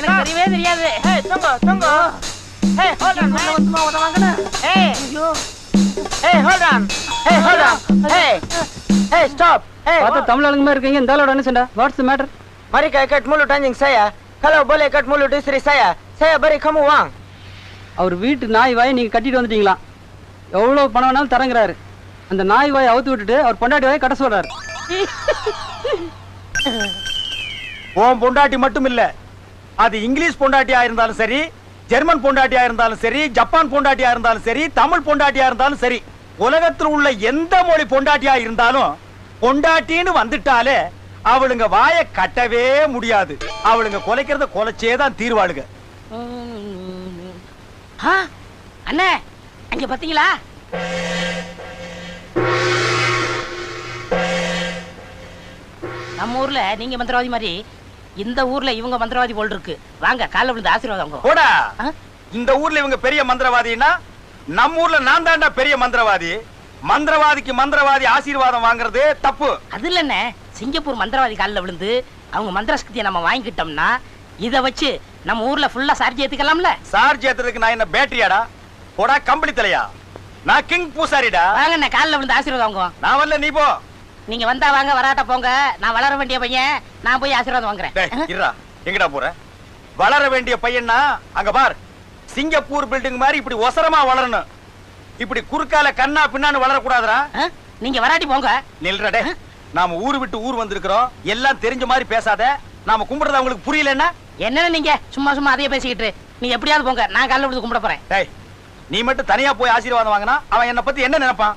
எனக்கு தெரியவே தெரியாது. ஏய் தொங்கோ தொங்கோ. ஏய் ஹோல்ட் ஆன் உள்ள வந்துமா உதவாங்கண்ணா ஏய் ஐயோ ஏய் ஹோல்ட் ஆன் ஏய் ஹோல்ட் ஆன் ஏய் ஏய் ஸ்டாப் ஏய் பார்த்தா தமிழ் ஆளுங்க மாதிரி இருக்கீங்க இந்த ஆளோட என்ன சண்டை what's matter Mari ka ikat mulut anjing saya. Kalau boleh ikat mulut istri saya, saya beri kamu uang. அவர் வீட்டு நாய் வாயை நீங்க கட்டிட்டு வந்துட்டீங்களா? எவ்வளவு பணம் வேணாலும் தரங்குறாரு. அந்த நாய் வாயை அவுத்து விட்டுட்டு அவர் பொண்டாட்டி வாயை கட்ட சொல்றாரு. உன் பொண்டாட்டி மட்டும் இல்ல அது இங்கிலீஷ் பொண்டாட்டியா இருந்தாலும் சரி ஜெர்மன் பொண்டாட்டியா இருந்தாலும் சரி ஜப்பான் பொண்டாட்டியா இருந்தாலும் சரி தமிழ் பொண்டாட்டியா இருந்தாலும் சரி உலகத்தில் உள்ள எந்த மொழி பொண்டாட்டியா இருந்தாலும் பொண்டாட்டின்னு வந்துட்டாலே அவளுங்க வாயை கட்டவே முடியாது. அவளுங்க கொலைக்கிறத கொலைச்சே தான் தீர்வாளுங்க. அண்ணே அங்க பாத்தீங்களா? நம்ம ஊர்ல நீங்க மந்திரவாதி மாதிரி இந்த ஊர்ல இவங்க மந்திரவாதி போல் இருக்கு. வாங்க காலைல விழுந்து ஆசீர்வாதம் வாங்க. போடா? இந்த ஊர்ல இவங்க பெரிய மந்திரவாதின்னா நம்ம ஊர்ல நான் தாண்டா பெரிய மந்திரவாதி. மந்திரவாதிக்கு மந்திரவாதி ஆசீர்வாதம் வாங்குறது தப்பு. அது இல்லண்ணே. சிங்கப்பூர் மந்திரவாதி காலில் விழுந்து அவங்க மந்திர சக்தியை நம்ம வாங்கிக்கிட்டோம்னா இதை வச்சு நம்ம ஊர்ல ஃபுல்லா சார்ஜ் ஏத்துக்கலாம்ல? சார்ஜ் ஏத்துறதுக்கு நான் என்ன பேட்டரியாடா? போடா கம்பளி தலையா. நான் கிங் பூசாரிடா. வாங்கண்ணே காலில் விழுந்து ஆசீர்வாதம் வாங்குவோம். நான் வரல நீ போ. நீங்க வந்தா வாங்க வராட்ட போங்க. நான் வளர வேண்டிய பையன் நான் போய் ஆசீர்வாதம் வாங்குறேன். எங்கடா போற? வளர வேண்டிய பையன்னா அங்க பார். சிங்கப்பூர் பில்டிங் மாதிரி இப்படி ஒசரமா வளரணும். இப்படி குறுக்கால கண்ணா பின்னான்னு வளரக்கூடாதுடா. ஆ? நீங்க வராட்டி போங்க. நில்றா டே நாம ஊரு விட்டு ஊர் வந்திருக்கிறோம். எல்லாம் தெரிஞ்ச மாதிரி பேசாத. நாம கும்பிடுறது அவங்களுக்கு புரியலன்னா? என்னன்னு நீங்க? சும்மா சும்மா அதையே பேசிக்கிட்டு நீ எப்படியாவது போங்க. நான் காலைல விழுந்து கும்பிட போறேன். நீ மட்டும் தனியா போய் ஆசீர்வாதம் வாங்கினா அவன் என்ன பத்தி என்ன நினைப்பான்?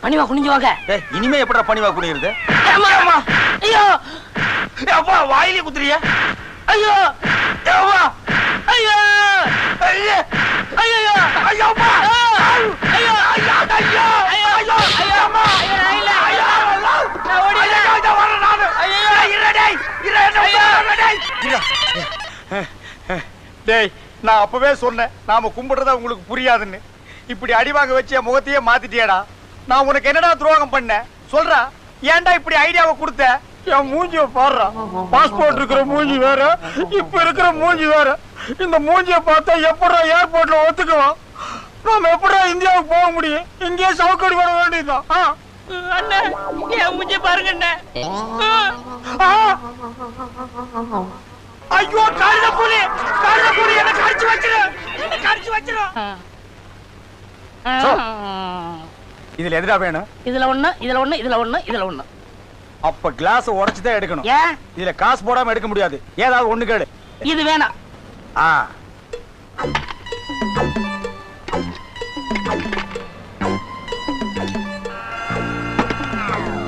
பணிவா குனிஞ்சு வாங்க இனிமே எப்படா பணிவா அம்மா. ஐயோ. அப்பா வாயிலே குத்துறியா? ஐயோ. ஐயோ ஐயே. ஐயோ. ஐயோ ஐயோ டேய் நான் அப்பவே சொன்னேன். நாம கும்பிடுறத உங்களுக்கு புரியாதுன்னு. இப்படி அடி வாங்க வச்சு என் முகத்தையே மாத்திட்டியேடா. நான் உனக்கு என்னடா துரோகம் பண்ணேன்? சொல்றா ஏன்டா இப்படி ஐடியாவை கொடுத்த? என் மூஞ்சிய பாடுறா. பாஸ்போர்ட் இருக்கிற மூஞ்சி வேற இப்ப இருக்கிற மூஞ்சி வேற. இந்த மூஞ்சிய பார்த்தா எப்படா ஏர்போர்ட்ல ஒத்துக்குவான்? நாம எப்படா இந்தியாவுக்கு போக முடியும்? இங்கேயே சவுக்கடி வர வேண்டியதுதான். ஆ. அண்ணே என் மூஞ்சி பாருங்க அண்ணே. ஆ. ஐயோ கழுத புலி கழுத புலி என்ன கடிச்சு வச்சிரு என்ன கடிச்சு வச்சிரு. சோ. இதுல எதுடா வேணும்? இதுல ஒண்ணு இதுல ஒண்ணு இதுல ஒண்ணு இதுல ஒண்ணு. அப்ப கிளாஸ் உடைச்சு தான் எடுக்கணும். ஏன்? இதுல காசு போடாம எடுக்க முடியாது. ஏதாவது ஒண்ணு கேளு. இது வேணாம். ஆ.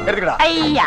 எடுத்துக்கடா. ஐயா.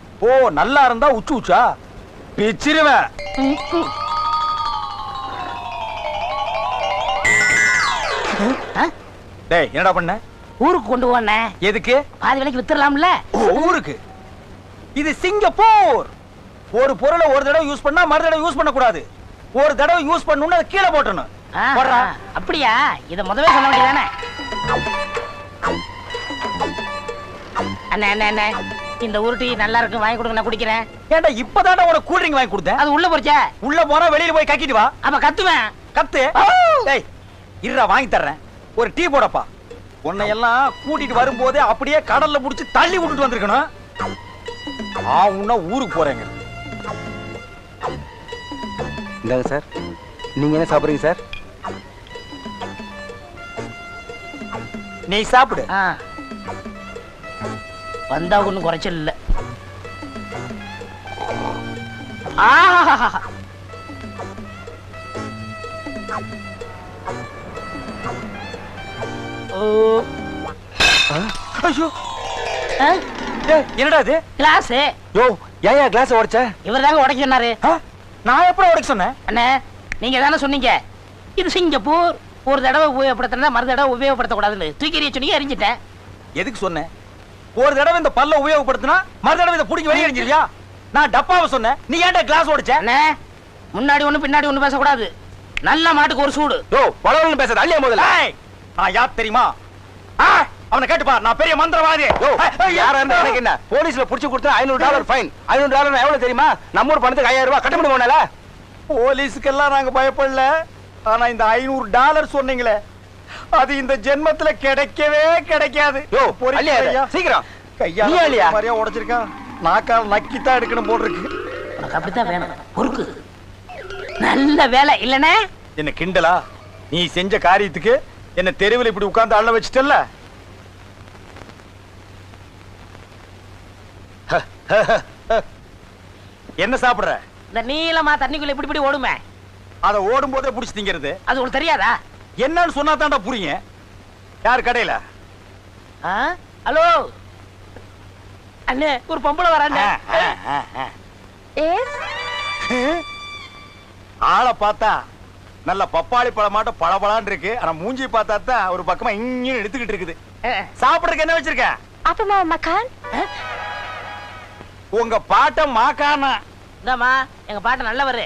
ஓ நல்லா இருந்தா உச்சு உச்சா? பிச்சிருவேன்? டேய் என்னடா பண்ண? ஊருக்கு கொண்டு போனே எதுக்கு? பாதி விலைக்கு வித்துடலாம்ல? ஊருக்கு. இது சிங்கப்பூர். ஒரு பொருளை ஒரு தடவை யூஸ் பண்ணா மறு தடவை யூஸ் பண்ண கூடாது ஒரு தடவை யூஸ் பண்ணணும்னு அதை கீழே போட்டணும். அப்படியா? இத முதவே சொல்ல வேண்டியதானே அண்ணே அண்ணே அண்ணே. இந்த உருட்டி நல்லா இருக்கு வாங்கி கொடுங்க நான் குடிக்கிறேன். ஏன்டா இப்பதான்டா உனக்கு கூல் ட்ரிங்க் வாங்கி கொடுத்தேன்? அது உள்ள போச்சே. உள்ள போனா வெளியில போய் கக்கிட்டு வா. அப்ப கத்துவேன். கத்து. டேய் இருடா வாங்கி தர்றேன். ஒரு டீ போடப்பா. உன்னை எல்லாம் கூட்டிட்டு வரும்போதே அப்படியே கடல்ல புடிச்சு தள்ளி விட்டுட்டு வந்திருக்கணும். ஆ உன்ன ஊருக்கு போறேங்க. இந்தாங்க சார். நீங்க என்ன சாப்பிடுறீங்க சார்? நீ சாப்பிடு. ஆ. வந்தா ஒண்ணும் குறைச்சல் இல்ல என்னடா இது? கிளாஸ். யோ ஏன் கிளாஸ் உடைச்ச? இவர் தாங்க உடைக்க சொன்னாரு? நான் எப்படி உடைக்க சொன்னேன்? அண்ணே நீங்க தானே சொன்னீங்க? இது சிங்கப்பூர். ஒரு தடவை உபயோகப்படுத்தினா மறு தடவை உபயோகப்படுத்தக்கூடாதுன்னு. தூக்கி எறிய சொன்னீங்க எரிஞ்சிட்டேன் எதுக்கு சொன்னேன்? ஒரு தடவை இந்த பல்ல உபயோகப்படுத்தினா மறு தடவை இதை பிடிக்க வெளியே எறிஞ்சிருவியா நான் டப்பாவை சொன்னேன். நீ ஏன்டா கிளாஸ் அண்ணே முன்னாடி ஒண்ணு பின்னாடி ஒண்ணு பேசக்கூடாது. நல்ல மாட்டுக்கு ஒரு சூடு. யோ பலவன் பேசுறது அல்லையா முதல்ல. ஏய், நான் யார் தெரியுமா? ஆ, அவனை கேட்டுப்பா நான் பெரிய மந்திரவாதி. யாரா இருந்தா எனக்கு என்ன? போலீஸ்ல புடிச்சு கொடுத்தா ஐநூறு டாலர் ஃபைன் ஐநூறு டாலர் எவ்வளவு தெரியுமா? நம்ம ஊர் பணத்துக்கு ஐயாயிரம் ரூபாய் கட்ட முடியுமால போலீஸுக்கெல்லாம் நாங்க பயப்படல. ஆனா இந்த ஐநூறு டாலர் சொன்னீங்களே அது இந்த ஜென்மத்துல கிடைக்கவே கிடைக்காது. சீக்கிரம்? மாதிரியா உடைச்சிருக்கான் நாக்கால் நக்கித்தான் எடுக்கணும் போல் இருக்கு உனக்கு அப்படித்தான் வேணும். பொறுக்கு. நல்ல வேலை இல்லனே என்ன கிண்டலா? நீ செஞ்ச காரியத்துக்கு என்ன தெருவில் இப்படி உட்கார்ந்து அள்ள வச்சிட்டல்ல? என்ன சாப்பிடுற? இந்த நீளமா தண்ணிக்குள்ள இப்படி இப்படி ஓடுமே? அத ஓடும் போதே புடிச்சு திங்கிறது. அது உங்களுக்கு தெரியாதா? என்னன்னு சொன்னா தான்டா புரியுங்க யார் கடையில? ஹலோ? அண்ணே ஒரு பொம்பளை வராண்ணே ஆளை பார்த்தா நல்ல பப்பாளி பழமாட்டம் பளபளான்னு இருக்கு. ஆனா மூஞ்சி பார்த்தா தான் ஒரு பக்கமா இங்கே எடுத்துக்கிட்டு இருக்குது. சாப்பிடுறதுக்கு என்ன வச்சிருக்க? mau makan? உங்க பாட்ட மாக்கானா இந்தாம்மா எங்க பாட்டு நல்லவரு.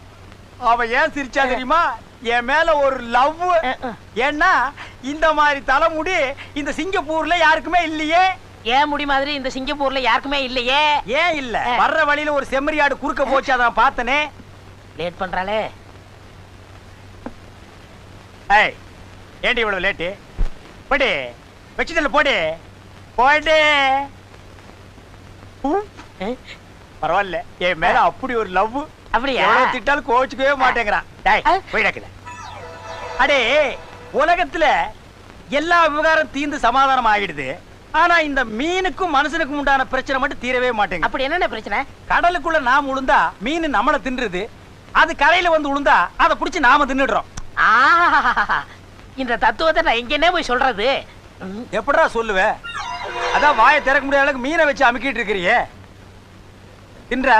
அவ ஏன் சிரிச்சா தெரியுமா? என் மேல ஒரு லவ். ஏன்னா இந்த மாதிரி தலைமுடி இந்த சிங்கப்பூர்ல யாருக்குமே இல்லையே. ஏன் முடி மாதிரி இந்த சிங்கப்பூர்ல யாருக்குமே இல்லையே? ஏன் இல்ல. வர்ற வழியில ஒரு செம்மறியாடு குறுக்க போச்சு அத நான் பார்த்தனே. லேட் பண்றாளே. ஏய் ஏண்டி இவ்வளவு லேட்டு போடு வச்சுதல்ல போடு. போடு. பரவாயில்ல. என் மேல அப்படி ஒரு லவ் அப்படியா? எவ்வளவு திட்டாலும் கோச்சுக்கவே மாட்டேங்கிறான். டேய் அடே உலகத்துல எல்லா விவகாரம் தீர்ந்து சமாதானம் ஆகிடுது. ஆனா இந்த மீனுக்கும் மனுஷனுக்கும் உண்டான பிரச்சனை மட்டும் தீரவே மாட்டேங்குது. அப்படி என்னென்ன பிரச்சனை? கடலுக்குள்ள நாம் உளுந்தா மீன் நம்மள தின்றுது. அது கரையில வந்து உளுந்தா அதை புடிச்சு நாம தின்னுடுறோம். இந்த தத்துவத்தை நான் எங்கன்னே போய் சொல்றது. ம், எப்படிடா சொல்லுவ? அதான் வாயை திறக்க முடியாத அளவுக்கு மீனை வச்சு அமுக்கிட்டு இருக்கிறியே. தின்றா?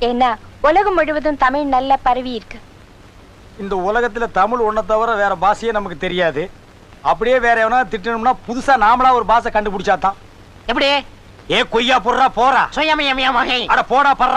ஏன்னா உலகம் முழுவதும் தமிழ் நல்லா பரவி இருக்கு. இந்த உலகத்துல தமிழ் ஒன்றை தவிர வேற பாஷையே நமக்கு தெரியாது. அப்படியே வேற எவனா திட்டணும்னா புதுசா நாமளா ஒரு பாஷை கண்டுபிடிச்சாதான். எப்படி? ஏ கொய்யா போடுறா போறா. அட போடா படுறா